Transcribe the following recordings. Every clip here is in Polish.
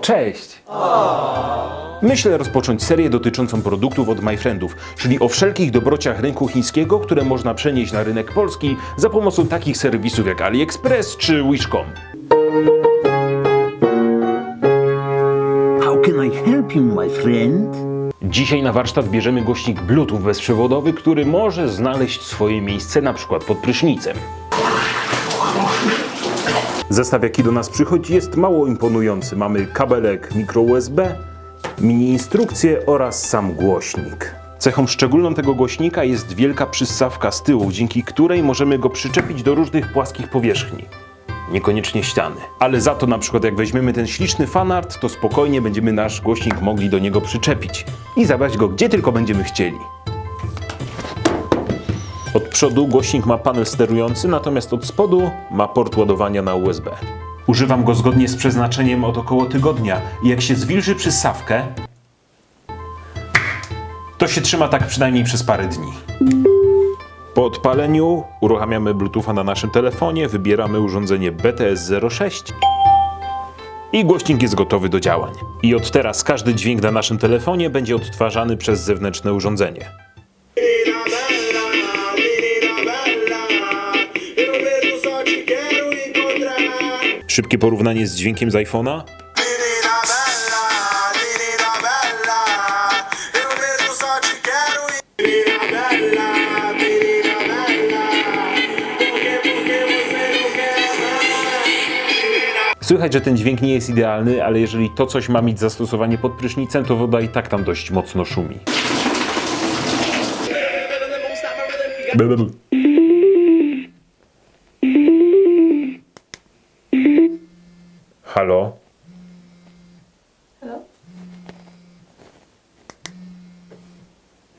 cześć! Myślę rozpocząć serię dotyczącą produktów od MyFriendów, czyli o wszelkich dobrociach rynku chińskiego, które można przenieść na rynek polski za pomocą takich serwisów jak AliExpress czy Wish.com. How can I help you, my friend? Dzisiaj na warsztat bierzemy głośnik Bluetooth bezprzewodowy, który może znaleźć swoje miejsce na przykład pod prysznicem. Zestaw jaki do nas przychodzi jest mało imponujący. Mamy kabelek micro USB, mini instrukcję oraz sam głośnik. Cechą szczególną tego głośnika jest wielka przystawka z tyłu, dzięki której możemy go przyczepić do różnych płaskich powierzchni. Niekoniecznie ściany. Ale za to na przykład jak weźmiemy ten śliczny fanart, to spokojnie będziemy nasz głośnik mogli do niego przyczepić i zabrać go gdzie tylko będziemy chcieli. Od przodu głośnik ma panel sterujący, natomiast od spodu ma port ładowania na USB. Używam go zgodnie z przeznaczeniem od około tygodnia i jak się zwilży przystawkę, to się trzyma tak przynajmniej przez parę dni. Po odpaleniu uruchamiamy Bluetootha na naszym telefonie, wybieramy urządzenie BTS06 i głośnik jest gotowy do działań. I od teraz każdy dźwięk na naszym telefonie będzie odtwarzany przez zewnętrzne urządzenie. Szybkie porównanie z dźwiękiem z iPhone'a. Słychać, że ten dźwięk nie jest idealny, ale jeżeli to coś ma mieć zastosowanie pod prysznicem, to woda i tak tam dość mocno szumi.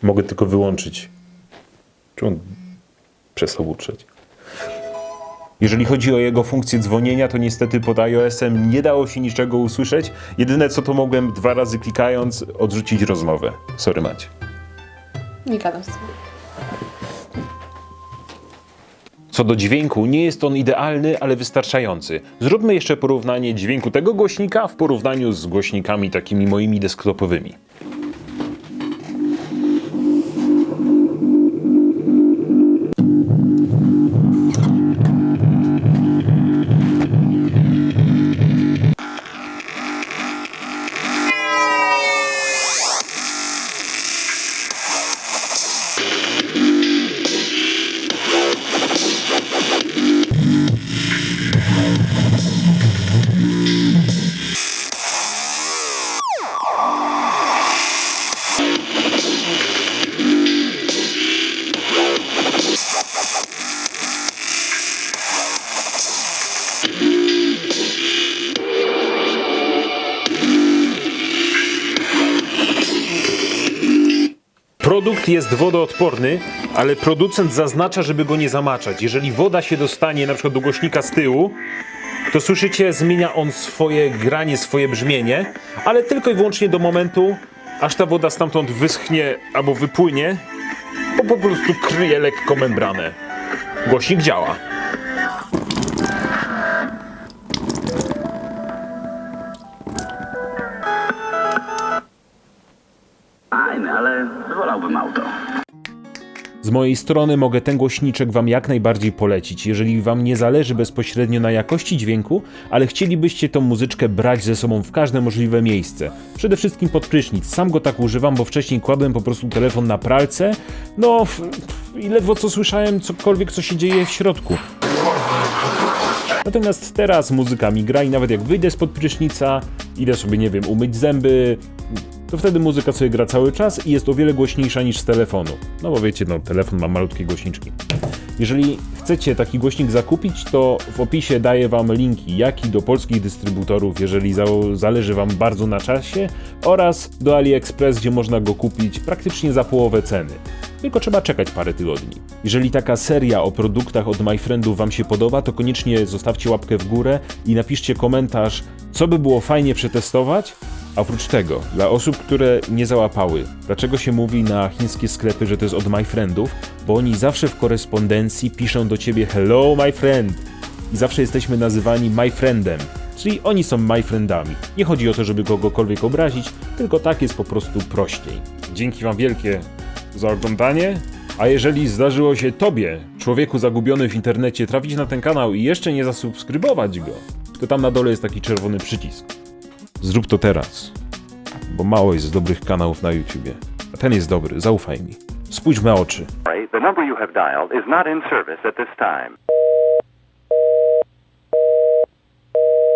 Mogę tylko wyłączyć. Czy on przestał buczeć? Jeżeli chodzi o jego funkcję dzwonienia, to niestety pod iOS-em nie dało się niczego usłyszeć. Jedyne co to mogłem dwa razy klikając odrzucić rozmowę. Sorry Macie. Nie gadam z tym. Co do dźwięku, nie jest on idealny, ale wystarczający. Zróbmy jeszcze porównanie dźwięku tego głośnika w porównaniu z głośnikami takimi moimi desktopowymi. Produkt jest wodoodporny, ale producent zaznacza, żeby go nie zamaczać. Jeżeli woda się dostanie na przykład do głośnika z tyłu, to słyszycie, zmienia on swoje granie, swoje brzmienie, ale tylko i wyłącznie do momentu, aż ta woda stamtąd wyschnie albo wypłynie, bo po prostu kryje lekko membranę. Głośnik działa. Fajne, ale wolałbym auto. Z mojej strony mogę ten głośniczek Wam jak najbardziej polecić. Jeżeli Wam nie zależy bezpośrednio na jakości dźwięku, ale chcielibyście tą muzyczkę brać ze sobą w każde możliwe miejsce. Przede wszystkim pod prysznic. Sam go tak używam, bo wcześniej kładłem po prostu telefon na pralce. No i ledwo co słyszałem cokolwiek, co się dzieje w środku. Natomiast teraz muzyka mi gra i nawet jak wyjdę spod prysznica, idę sobie, nie wiem, umyć zęby, to wtedy muzyka sobie gra cały czas i jest o wiele głośniejsza niż z telefonu. No bo wiecie, no telefon ma malutkie głośniczki. Jeżeli chcecie taki głośnik zakupić, to w opisie daję Wam linki, jak i do polskich dystrybutorów, jeżeli za zależy Wam bardzo na czasie, oraz do AliExpress, gdzie można go kupić praktycznie za połowę ceny. Tylko trzeba czekać parę tygodni. Jeżeli taka seria o produktach od MyFriendów Wam się podoba, to koniecznie zostawcie łapkę w górę i napiszcie komentarz, co by było fajnie przetestować, a oprócz tego, dla osób, które nie załapały, dlaczego się mówi na chińskie sklepy, że to jest od my friendów? Bo oni zawsze w korespondencji piszą do ciebie hello my friend i zawsze jesteśmy nazywani my friendem, Czyli oni są my friendami. Nie chodzi o to, żeby kogokolwiek obrazić, tylko tak jest po prostu prościej. Dzięki wam wielkie za oglądanie. A jeżeli zdarzyło się tobie, człowieku zagubiony w internecie, trafić na ten kanał i jeszcze nie zasubskrybować go, to tam na dole jest taki czerwony przycisk. Zrób to teraz, bo mało jest dobrych kanałów na YouTubie. A ten jest dobry, zaufaj mi. Spójrz oczy. The number you have dialed is not in service at this time.